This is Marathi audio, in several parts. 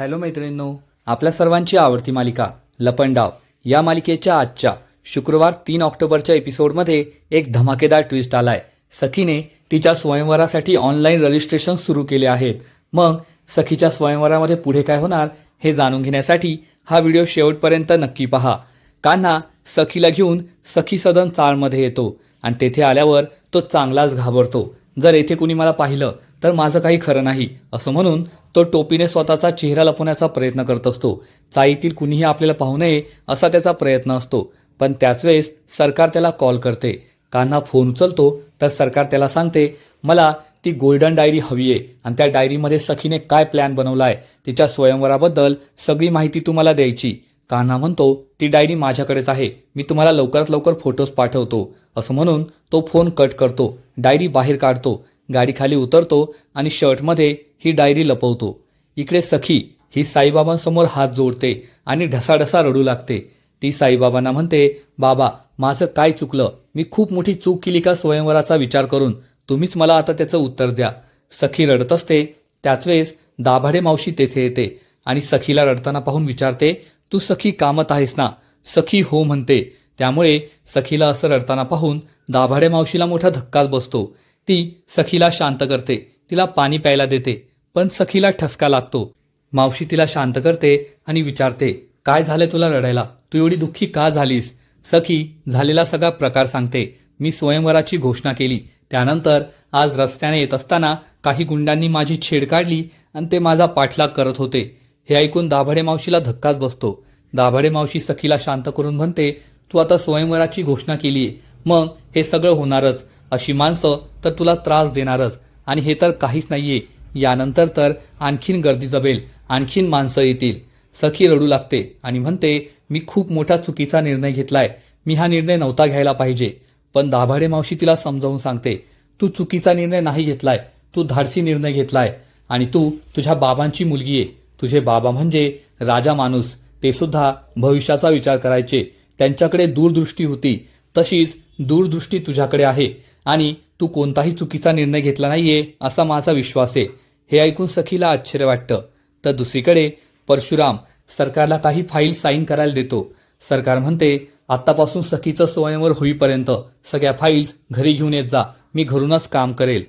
हॅलो मैत्रिणींनो आपल्या सर्वांची आवडती मालिका लपंडाव या मालिकेच्या आजच्या शुक्रवार तीन ऑक्टोबरच्या एपिसोडमध्ये एक धमाकेदार ट्विस्ट आलाय. सखीने तिच्या स्वयंवरासाठी ऑनलाईन रजिस्ट्रेशन सुरू केले आहेत. मग सखीच्या स्वयंवरामध्ये पुढे काय होणार हे जाणून घेण्यासाठी हा व्हिडिओ शेवटपर्यंत नक्की पहा. कान्हा सखीला घेऊन सखी सदन चाळमध्ये येतो आणि तेथे आल्यावर तो चांगलाच घाबरतो. जर येथे कुणी मला पाहिलं तर माझं काही खरं नाही असं म्हणून तो टोपीने स्वतःचा चेहरा लपवण्याचा प्रयत्न करत असतो. चाळीतील कुणीही आपल्याला पाहू नये असा त्याचा प्रयत्न असतो. पण त्याच वेळेस सरकार त्याला कॉल करते. कान्हा फोन उचलतो तर सरकार त्याला सांगते मला ती गोल्डन डायरी हवी आहे आणि त्या डायरीमध्ये सखीने काय प्लॅन बनवलाय? तिच्या स्वयंवराबद्दल सगळी माहिती तुम्हाला द्यायची. कान्हा म्हणतो ती डायरी माझ्याकडेच आहे. मी तुम्हाला लवकरात लवकर फोटोज पाठवतो. असं म्हणून तो फोन कट करतो. डायरी बाहेर काढतो. गाडीखाली उतरतो आणि शर्टमध्ये ही डायरी लपवतो. इकडे सखी ही साईबाबांसमोर हात जोडते आणि ढसाढसा रडू लागते. ती साईबाबांना म्हणते बाबा माझं काय चुकलं? मी खूप मोठी चूक केली का स्वयंवराचा विचार करून? तुम्हीच मला आता त्याचं उत्तर द्या. सखी रडत असते. त्याच वेळेस दाभाडे मावशी तेथे येते आणि सखीला रडताना पाहून विचारते तू सखी कामत आहेस ना? सखी हो म्हणते. त्यामुळे सखीला असं रडताना पाहून दाभाडे मावशीला मोठा धक्काच बसतो. ती सखीला शांत करते तिला पाणी प्यायला देते पण सखीला ठसका लागतो. मावशी तिला शांत करते आणि विचारते काय झालंय तुला रडायला? तू एवढी दुःखी का झालीस? सखी झालेला सगळा प्रकार सांगते. मी स्वयंवराची घोषणा केली. त्यानंतर आज रस्त्याने येत असताना काही गुंडांनी माझी छेड काढली आणि ते माझा पाठलाग करत होते. हे ऐकून दाभाडे मावशीला धक्काच बसतो. दाभाडे मावशी सखीला शांत करून म्हणते तू आता स्वयंवराची घोषणा केलीये. मग हे सगळं होणारच. अशी माणसं तर तुला त्रास देणारच. आणि हे तर काहीच नाहीये. यानंतर तर आणखीन गर्दी जमेल. आणखीन माणसं येतील. सखी रडू लागते आणि म्हणते मी खूप मोठा चुकीचा निर्णय घेतलाय. मी हा निर्णय नव्हता घ्यायला पाहिजे. पण दाभाडे मावशी तिला समजावून सांगते तू चुकीचा निर्णय नाही घेतलाय. तू धाडसी निर्णय घेतलाय. आणि तू तुझ्या बाबांची मुलगी आहे तुझे बाबा म्हणजे राजा माणूस. ते सुद्धा भविष्याचा विचार करायचे. त्यांच्याकडे दूरदृष्टी होती. तशीच दूरदृष्टी तुझ्याकडे आहे. आणि तू कोणताही चुकीचा निर्णय घेतला नाहीये असा माझा विश्वास आहे. हे ऐकून सखीला आश्चर्य वाटतं. तर दुसरीकडे परशुराम सरकारला काही फाईल साईन करायला देतो. सरकार म्हणते आतापासून सखीचं स्वयंवर होईपर्यंत सगळ्या फाईल्स घरी घेऊन येत जा. मी घरूनच काम करेल.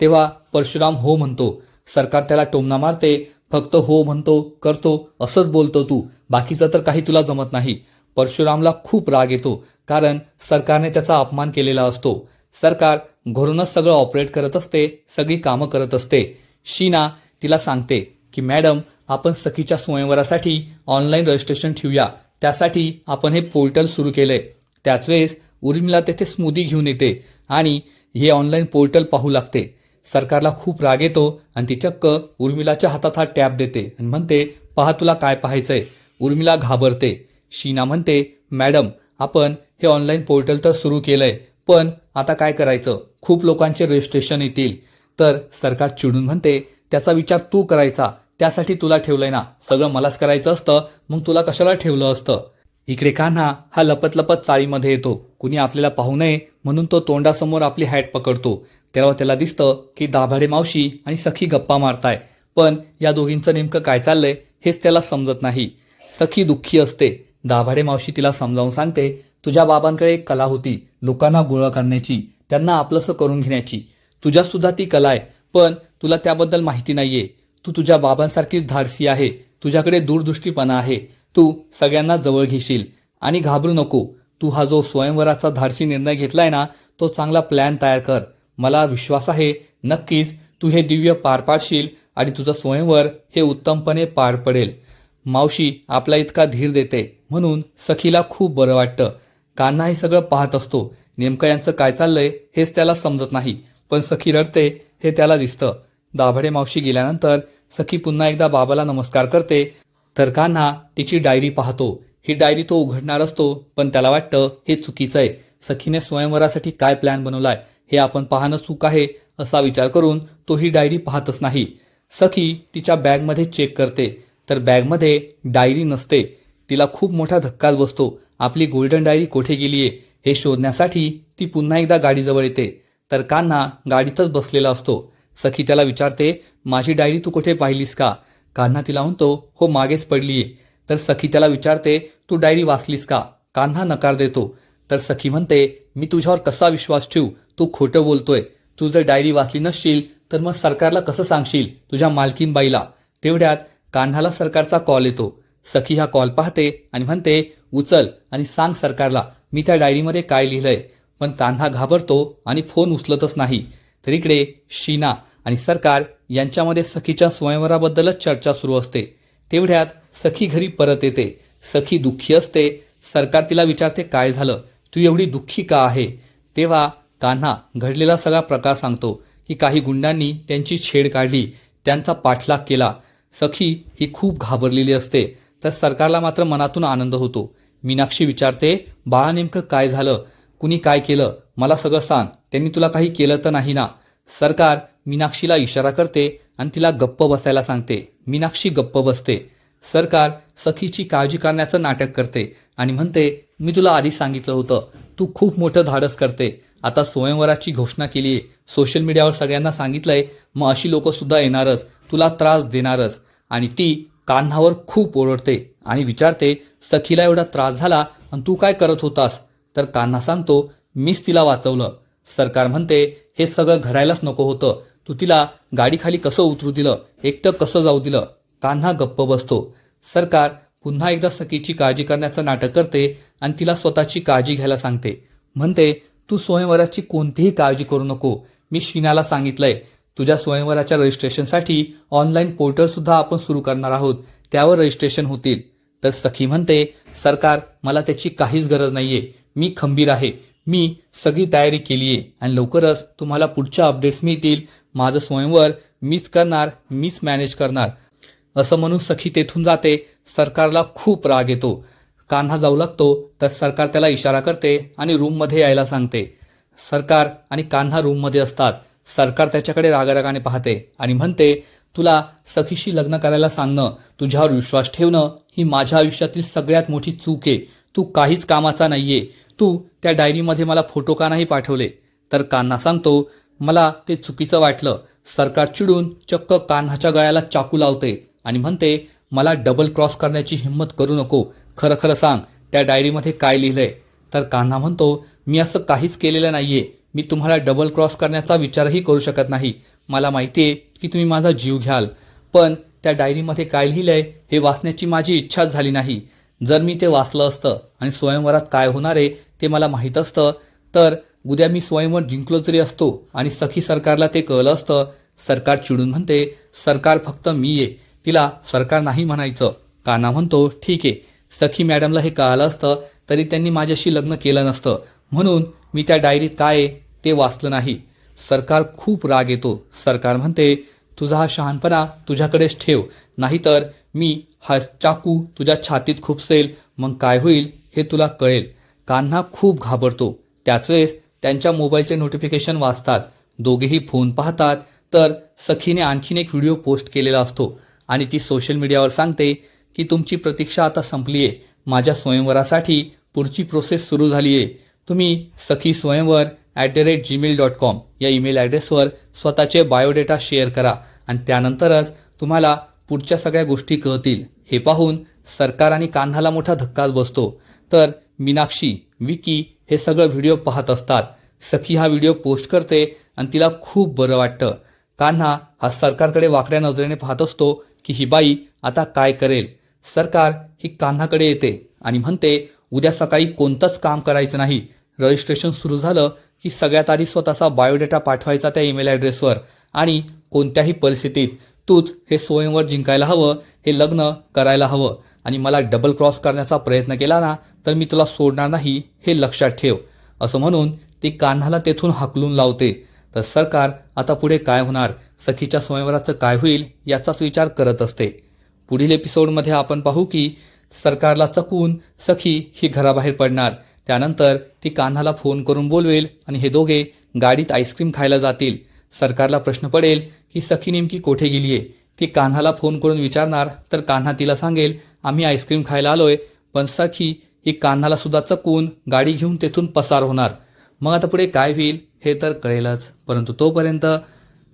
तेव्हा परशुराम हो म्हणतो. सरकार त्याला टोमना मारते फक्त हो म्हणतो करतो असंच बोलतो तू. बाकीचं तर काही तुला जमत नाही. परशुरामला खूप राग येतो कारण सरकारने त्याचा अपमान केलेला असतो. सरकार घरूनच सगळं ऑपरेट करत असते सगळी कामं करत असते. शीना तिला सांगते की मॅडम आपण सखीच्या स्वयंवरासाठी ऑनलाईन रजिस्ट्रेशन ठेवूया. त्यासाठी आपण हे पोर्टल सुरू केलंय. त्याच वेळेस उर्मिला तेथे स्मूदी घेऊन येते आणि हे ऑनलाईन पोर्टल पाहू लागते. सरकारला खूप राग येतो आणि ती चक्क उर्मिलाच्या हातात हा टॅब देते आणि म्हणते पहा तुला काय पाहायचंय. उर्मिला घाबरते. शीना म्हणते मॅडम आपण हे ऑनलाईन पोर्टल तर सुरू केलंय पण आता काय करायचं? खूप लोकांचे रजिस्ट्रेशन येतील. तर सरकार चिडून म्हणते त्याचा विचार तू करायचा. त्यासाठी तुला ठेवलंय ना. सगळं मलाच करायचं असतं. मग तुला कशाला ठेवलं असतं? इकडे कान्हा हा लपत लपत चाळीमध्ये येतो. कुणी आपल्याला पाहू नये म्हणून तो तोंडासमोर आपली हॅट पकडतो. तेव्हा त्याला दिसतं की दाभाडे मावशी आणि सखी गप्पा मारताय. पण या दोघींचं नेमकं काय चाललंय हेच त्याला समजत नाही. सखी दुःखी असते. दाभाडे मावशी तिला समजावून सांगते तुझ्या बाबांकडे एक कला होती लोकांना गोळा करण्याची त्यांना आपलंसं करून घेण्याची. तुझ्या सुद्धा ती कला आहे पण तुला त्याबद्दल माहिती नाहीये. तू तुझ्या बाबांसारखीच धाडसी आहे तुझ्याकडे दूरदृष्टीपणा आहे. तू सगळ्यांना जवळ घेशील. आणि घाबरू नको तू हा जो स्वयंवराचा धाडसी निर्णय घेतलाय ना तो चांगला प्लॅन तयार कर. मला विश्वास आहे नक्कीच तू हे दिव्य पार पाडशील आणि तुझं स्वयंवर हे उत्तमपणे पार पडेल. मावशी आपला इतका धीर देते म्हणून सखीला खूप बरं वाटतं. कान्हा हे सगळं पाहत असतो. नेमकं यांचं काय चाललंय हेच त्याला समजत नाही. पण सखी रडते हे त्याला दिसतं. दाभडे मावशी गेल्यानंतर सखी पुन्हा एकदा बाबाला नमस्कार करते. तर कान्हा तिची डायरी पाहतो. ही डायरी तो उघडणार असतो पण त्याला वाटतं हे चुकीचं आहे. सखीने स्वयंवरासाठी काय प्लॅन बनवलाय हे आपण पाहणं चूक आहे असा विचार करून तो ही डायरी पाहतच नाही. सखी तिच्या बॅगमध्ये चेक करते. तर बॅगमध्ये डायरी नसते. तिला खूप मोठा धक्काच बसतो. आपली गोल्डन डायरी कोठे गेलीये हे शोधण्यासाठी ती पुन्हा एकदा गाडीजवळ येते. तर कान्हा गाडीतच बसलेला असतो. सखी त्याला विचारते माझी डायरी तू कुठे पाहिलीस का? कान्हा तिला म्हणतो हो मागेच पडलीये. तर सखी त्याला विचारते तू डायरी वाचलीस का? कान्हा नकार देतो. तर सखी म्हणते मी तुझ्यावर कसा विश्वास ठेवू? तू खोटं बोलतोय. तू जर डायरी वाचली नसशील तर मग सरकारला कसं सांगशील? तुझ्या मालकीनबाईला. तेवढ्यात कान्हाला सरकारचा कॉल येतो. सखी हा कॉल पाहते आणि म्हणते उचल आणि सांग सरकारला मी त्या डायरीमध्ये काय लिहिलंय. पण कान्हा घाबरतो आणि फोन उचलतच नाही. तर इकडे शीना आणि सरकार यांच्यामध्ये सखीच्या स्वयंवराबद्दलच चर्चा सुरू असते. तेवढ्यात सखी घरी परत येते. सखी दुःखी असते. सरकार तिला विचारते काय झालं? तू एवढी दुःखी का आहे? तेव्हा कान्हा घडलेला सगळा प्रकार सांगतो. की काही गुंडांनी त्यांची छेड काढली. त्यांचा पाठलाग केला. सखी ही खूप घाबरलेली असते. तर सरकारला मात्र मनातून आनंद होतो. मीनाक्षी विचारते बाळा नेमकं काय झालं? कुणी काय केलं? मला सगळं सांग. त्यांनी तुला काही केलं तर नाही ना? सरकार मीनाक्षीला इशारा करते आणि तिला गप्प बसायला सांगते. मीनाक्षी गप्प बसते. सरकार सखीची काळजी करण्याचं नाटक करते आणि म्हणते मी तुला आधी सांगितलं होतं. तू खूप मोठं धाडस करते. आता स्वयंवराची घोषणा केली आहे. सोशल मीडियावर सगळ्यांना सांगितलंय. मग अशी लोकंसुद्धा येणारच. तुला त्रास देणारच. आणि ती कान्हावर खूप ओरडते आणि विचारते सखीला एवढा त्रास झाला आणि तू काय करत होतास? तर कान्हा सांगतो मीच तिला वाचवलं. सरकार म्हणते हे सगळं घडायलाच नको होतं. तू तिला गाडीखाली कसं उतरू दिलं? एकटं कसं जाऊ दिलं? कान्हा गप्प बसतो सरकार पुन्हा एकदा सखीची काळजी करण्याचं नाटक करते आणि तिला स्वतःची काळजी घ्यायला सांगते. म्हणते तू स्वयंवराची कोणतीही काळजी करू नको. मी शिनाला सांगितलंय तुझ्या स्वयंवराच्या रजिस्ट्रेशनसाठी ऑनलाईन पोर्टल सुद्धा आपण सुरू करणार आहोत. त्यावर रजिस्ट्रेशन होतील. तर सखी म्हणते सरकार मला त्याची काहीच गरज नाहीये. मी खंबीर आहे. मी सगळी तयारी केली आहे. आणि लवकरच तुम्हाला पुढच्या अपडेट्स मिळतील. माझं स्वयंवर मीच करणार मीच मॅनेज करणार. असं म्हणून सखी तेथून जाते. सरकारला खूप राग येतो. कान्हा जाऊ लागतो तर सरकार त्याला इशारा करते आणि रूममध्ये यायला सांगते. सरकार आणि कान्हा रूममध्ये असतात. सरकार त्याच्याकडे रागारागाने पाहते आणि म्हणते तुला सखीशी लग्न करायला सांगणं तुझ्यावर विश्वास ठेवणं ही माझ्या आयुष्यातील सगळ्यात मोठी चूक आहे. तू काहीच कामाचा नाहीये. तू त्या डायरीमध्ये मला फोटो का नाही पाठवले तर कान्हा सांगतो मला ते चुकीचं वाटलं. सरकार चिडून चक्क कान्हाच्या गळ्याला चाकू लावते आणि म्हणते मला डबल क्रॉस करण्याची हिंमत करू नको. खरं खरं सांग त्या डायरीमध्ये काय लिहिलंय तर कान्हा म्हणतो मी असं काहीच केलेलं नाहीये. मी तुम्हाला डबल क्रॉस करण्याचा विचारही करू शकत नाही. मला माहिती आहे की तुम्ही माझा जीव घ्याल. पण त्या डायरीमध्ये काय लिहिलंय हे वाचण्याची माझी इच्छाच झाली नाही. जर मी ते वाचलं असतं आणि स्वयंवरात काय होणार आहे ते मला माहीत असतं तर उद्या मी स्वयंवर जिंकलो जरी असतो आणि सखी सरकारला ते कळलं असतं. सरकार चिडून म्हणते सरकार फक्त मी आहे. तिला सरकार नाही म्हणायचं. काना म्हणतो ठीक आहे. सखी मॅडमला हे कळालं असतं तरी त्यांनी माझ्याशी लग्न केलं नसतं. म्हणून मी त्या डायरीत काय आहे ते वाचलं नाही. सरकार खूप राग येतो. सरकार म्हणते तुझा हा शहाणपणा तुझ्याकडेच ठेव. नाहीतर मी हा चाकू तुझ्या छातीत खुपसेल. मग काय होईल हे तुला कळेल. कान्हा खूप घाबरतो. त्याच वेळेस त्यांच्या मोबाईलचे नोटिफिकेशन वाचतात. दोघेही फोन पाहतात. तर सखीने आणखीन एक व्हिडिओ पोस्ट केलेला असतो आणि ती सोशल मीडियावर सांगते की तुमची प्रतीक्षा आता संपली आहे माझ्या स्वयंवरासाठी पुढची प्रोसेस सुरू झाली आहे तुम्ही Sakhi Swayamvar at the rate Gmail dot com या ईमेल ॲड्रेसवर स्वतःचे बायोडेटा शेअर करा आणि त्यानंतरच तुम्हाला पुढच्या सगळ्या गोष्टी कळतील. हे पाहून सरकार आणि कान्हाला मोठा धक्काच बसतो. तर मीनाक्षी विकी हे सगळं व्हिडिओ पाहत असतात. सखी हा व्हिडिओ पोस्ट करते आणि तिला खूप बरं वाटतं. कान्हा हा सरकारकडे वाकड्या नजरेने पाहत असतो की ही बाई आता काय करेल. सरकार ही कान्हाकडे येते आणि म्हणते उद्या सकाळी कोणतंच काम करायचं नाही. रजिस्ट्रेशन सुरू झालं की सगळ्यात आधी स्वतःचा बायोडेटा पाठवायचा त्या ईमेल ॲड्रेसवर आणि कोणत्याही परिस्थितीत तूच हे स्वयंवर जिंकायला हवं हे लग्न करायला हवं. आणि मला डबल क्रॉस करण्याचा प्रयत्न केला ना तर मी तुला सोडणार नाही हे लक्षात ठेव. असं म्हणून ती कान्हाला तेथून हाकलून लावते. तर सरकार आता पुढे काय होणार? सखीच्या स्वयंवराचं काय होईल याचाच विचार करत असते. पुढील एपिसोडमध्ये आपण पाहू की सरकारला चकवून सखी ही घराबाहेर पडणार. त्यानंतर ती कान्हाला फोन करून बोलवेल आणि हे दोघे गाडीत आईस्क्रीम खायला जातील. सरकारला प्रश्न पडेल की सखी नेमकी कोठे गेलीये? ती कान्हाला फोन करून विचारणार तर कान्हा तिला सांगेल आम्ही आईस्क्रीम खायला आलोय पण सखी ही कान्हाला सुद्धा चकून गाडी घेऊन तेथून पसार होणार. मग आता पुढे काय होईल हे तर कळेलच. परंतु तोपर्यंत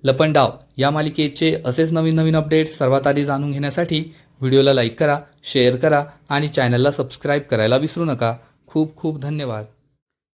लपंडाव या मालिकेचे असेच नवीन नवीन अपडेट्स सर्वात आधी जाणून घेण्यासाठी व्हिडिओला लाईक करा शेअर करा आणि चॅनलला सबस्क्राईब करायला विसरू नका. खूप खूप धन्यवाद.